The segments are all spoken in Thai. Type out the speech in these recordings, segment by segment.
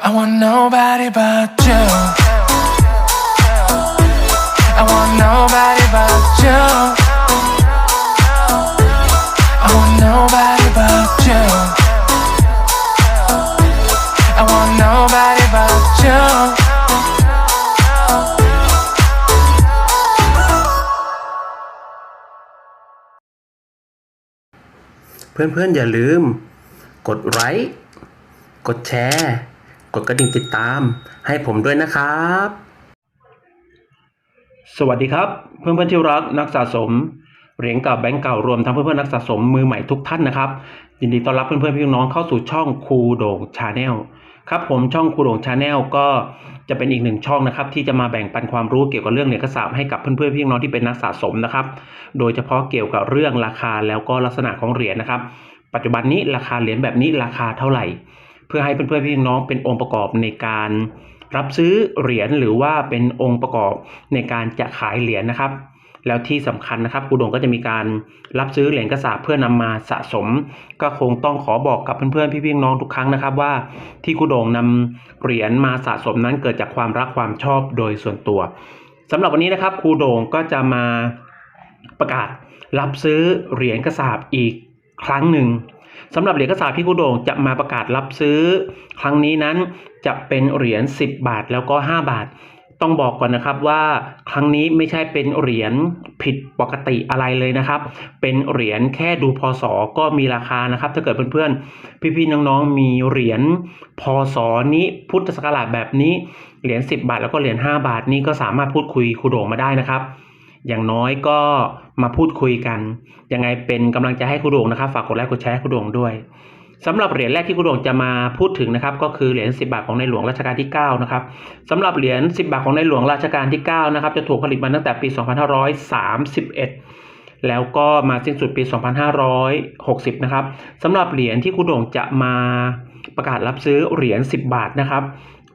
I want nobody but you. I want nobody but you. I want nobody but you. I want nobody but you. เพื่อนๆ อย่าลืม กดไลค์กดแชร์ กดกระดิ่งติดตามให้ผมด้วยนะครับ สวัสดีครับ เพื่อนๆที่รักนักสะสมเหรียญเกับแบงก์เก่ารวมทั้งเพื่อนๆนักสะสมมือใหม่ทุกท่านนะครับ ยินดีต้อนรับเพื่อนๆพี่น้องเข้าสู่ช่องครูโด่งชาแนลครับผมช่องครูโด่งชาแนลก็จะเป็นอีกหนึ่งช่องนะครับ ที่จะมาแบ่งปันความรู้เกี่ยวกับเรื่องเหรียญกระสาบให้กับเพื่อนๆพี่น้องที่เป็นนักสะสมนะครับ โดยเฉพาะเกี่ยวกับเรื่องราคาแล้วก็ลักษณะของเหรียญนะครับ ปัจจุบันนี้ราคาเหรียญแบบนี้ราคาเท่าไหร่ พื่อให้เพื่อนๆพี่น้องเป็นองค์ประกอบในการรับซื้อเหรียญหรือว่าเป็นองค์ประกอบในการจะขายเหรียญนะครับ แล้วที่สำคัญนะครับครูโดงก็จะมีการรับซื้อเหรียญกระสาบเพื่อนำมาสะสม ก็คงต้องขอบอกกับเพื่อนๆพี่ๆน้องทุกครั้งนะครับว่าที่ครูโดงนำเหรียญมาสะสมนั้นเกิดจากความรักความชอบโดยส่วนตัวสำหรับวันนี้นะครับครูโดงก็จะมาประกาศรับซื้อเหรียญกระสาบอีกครั้งหนึ่ง สำหรับเหรียญกระสาบที่ครูโดงจะมาประกาศรับซื้อ ครั้งนี้นั้นจะเป็นเหรียญ10 บาทแล้วก็ 5 บาท ต้องบอกก่อนนะครับว่าครั้งนี้ไม่ใช่เป็นเหรียญผิดปกติอะไรเลยนะครับ เป็นเหรียญแค่ดูพศก็มีราคานะครับ ถ้าเกิดเพื่อนๆ พี่ๆน้องๆมีเหรียญพศนี้พุทธศักราชแบบนี้เหรียญ10 บาท แล้วก็เหรียญ5บาทนี้ก็สามารถพูดคุยครูโดงมาได้นะครับ อย่างน้อยก็มาพูดคุยกัน ยังไงเป็นกำลังใจให้ครูด่งนะครับ ฝากกดไลค์กดแชร์ให้ครูด่งด้วยสำหรับเหรียญแรกที่ครูโด่งจะมาพูดถึงนะครับก็คือเหรียญ 10 บาทของในหลวงรัชกาลที่ 9 นะครับสำหรับเหรียญ 10 บาทของในหลวงรัชกาลที่ 9 นะครับจะถูกผลิตมาตั้งแต่ปี 2531 แล้วก็มาสิ้นสุดปี 2560 นะครับสำหรับเหรียญที่ครูโด่งจะมาประกาศรับซื้อเหรียญ 10 บาทนะครับ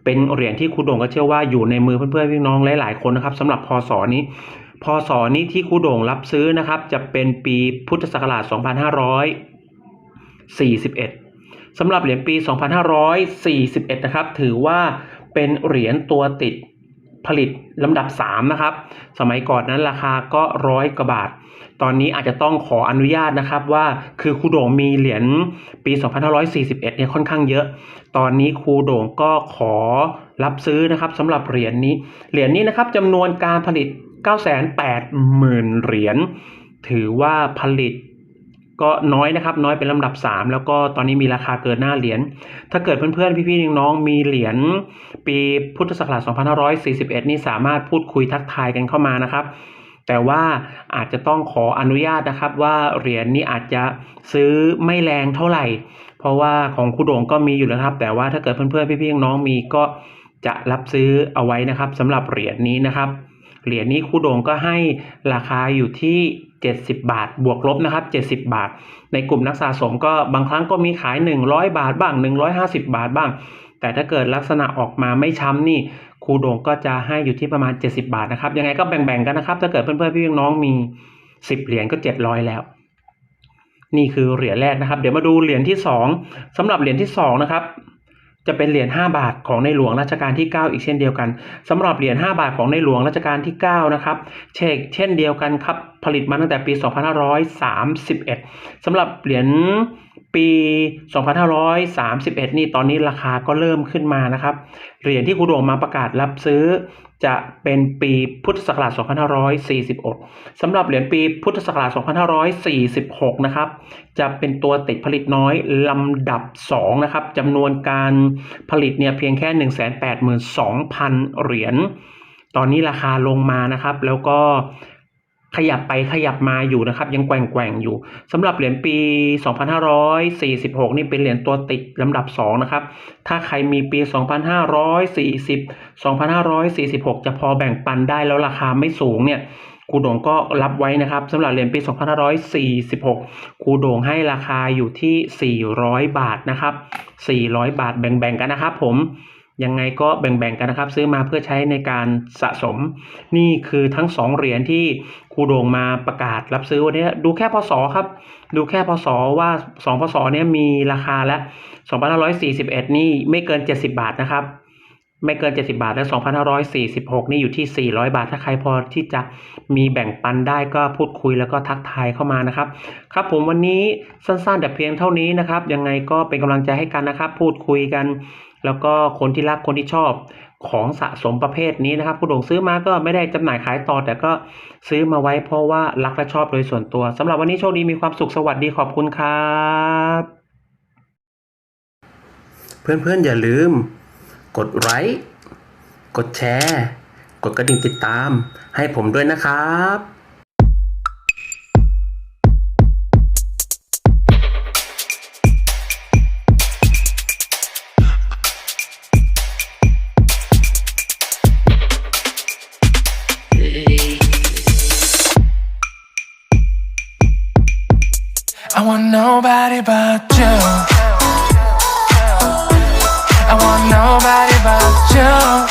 เป็นเหรียญที่ครูโด่งก็เชื่อว่าอยู่ในมือเพื่อนๆพี่น้องหลายๆคนนะครับสำหรับพศนี้ พศนี้ที่ครูโด่งรับซื้อนะครับ จะเป็นปีพุทธศักราช 2541 สำหรับเหรียญปี 2541 นะครับ ถือว่าเป็นเหรียญตัวติดผลิตลำดับ 3 นะครับ สมัยก่อนนั้นราคาก็ร้อยกว่าบาท ตอนนี้อาจจะต้องขออนุญาตนะครับว่าคือครูโด่งมีเหรียญปี 2541 เนี่ยค่อนข้างเยอะ ตอนนี้ครูโด่งก็ขอรับซื้อนะครับสำหรับเหรียญนี้ เหรียญนี้นะครับจำนวนการผลิต 980,000 เหรียญถือว่าผลิตก็น้อยนะครับ น้อยเป็นลำดับ 3 แล้วก็ตอนนี้มีราคาเกินหน้าเหรียญ ถ้าเกิดเพื่อนๆ พี่ๆน้องๆมีเหรียญปีพุทธศักราช2541 นี่สามารถพูดคุยทักทายกันเข้ามานะครับ แต่ว่าอาจจะต้องขออนุญาตนะครับ ว่าเหรียญนี้อาจจะซื้อไม่แรงเท่าไหร่ เพราะว่าของครูโด่งก็มีอยู่แล้วครับ แต่ว่าถ้าเกิดเพื่อนๆ พี่ๆน้องๆมีก็จะรับซื้อเอาไว้นะครับสำหรับเหรียญนี้นะครับ เหรียญนี้ครูโด่งก็ให้ราคาอยู่ที่ 70 บาท บวกลบนะครับ 70 บาท ในกลุ่มนักสะสมก็บางครั้งก็มีขาย 100 บาทบ้าง 150 บาทบ้าง แต่ถ้าเกิดลักษณะออกมาไม่ช้ำนี่ครูโด่งก็จะให้อยู่ที่ประมาณ 70 บาทนะครับ ยังไงก็แบ่งๆกันนะครับ ถ้าเกิดเพื่อนๆพี่น้องมี 10 เหรียญก็ 700 แล้ว นี่คือเหรียญแรกนะครับ เดี๋ยวมาดูเหรียญที่สองสำหรับเหรียญที่สองนะครับ จะเป็นเหรียญ5บาทของในหลวงรัชกาลที่ 9 อีกเช่นเดียวกันสำหรับเหรียญ5บาทของในหลวงรัชกาลที่9นะครับเชกเช่นเดียวกันครับผลิตมาตั้งแต่ปี 2531สำหรับเหรียญปี 2531 นี่ตอนนี้ราคาก็เริ่มขึ้นมานะครับ เหรียญที่ครูโด่งมาประกาศรับซื้อจะเป็นปีพุทธศักราช 2546 สำหรับเหรียญปีพุทธศักราช 2546 นะครับ จะเป็นตัวติดผลิตน้อยลำดับ 2 นะครับ จำนวนการผลิตเนี่ยเพียงแค่ 182,000 เหรียญ ตอนนี้ราคาลงมานะครับ แล้วก็ ขยับไปขยับมาอยู่นะครับ ยังแกว่งแกว่งอยู่สำหรับเหรียญปี 2546 นี่เป็นเหรียญตัวติดลำดับ 2 นะครับ ถ้าใครมีปี 2540 2546 จะพอแบ่งปันได้แล้วราคาไม่สูงเนี่ยครูโด่งก็รับไว้นะครับสำหรับเหรียญปี 2546ครูโด่งให้ราคาอยู่ที่ 400 บาทนะครับ 400 บาทแบ่งๆกันนะครับผม ยังไงก็แบ่งๆกันนะครับ ซื้อมาเพื่อใช้ในการสะสม นี่คือทั้งสองเหรียญที่ครูโด่งมาประกาศรับซื้อวันนี้ดูแค่พศครับ ดูแค่พศว่าสองพศเนี่ยมีราคาแล้ว2541 นี่ไม่เกิน 70 บาทนะครับ ไม่เกิน 70 บาท และ 2546 นี่อยู่ที่ 400 บาท ถ้าใครพอที่จะมีแบ่งปันได้ก็พูดคุยแล้วก็ทักทายเข้ามานะครับ ครับผมวันนี้สั้นๆแต่เพียงเท่านี้นะครับ ยังไงก็เป็นกำลังใจให้กันนะครับ พูดคุยกัน แล้วก็คนที่รักคนที่ชอบของสะสมประเภทนี้นะครับ ผู้โด่งซื้อมาก็ไม่ได้จำหน่ายขายต่อ แต่ก็ซื้อมาไว้เพราะว่ารักและชอบโดยส่วนตัวสำหรับวันนี้โชคดีมีความสุขสวัสดีขอบคุณครับ เพื่อนๆอย่าลืม กดไลค์กดแชร์ กดกระดิ่งติดตาม ให้ผมด้วยนะครับ I want nobody but you. want nobody but you.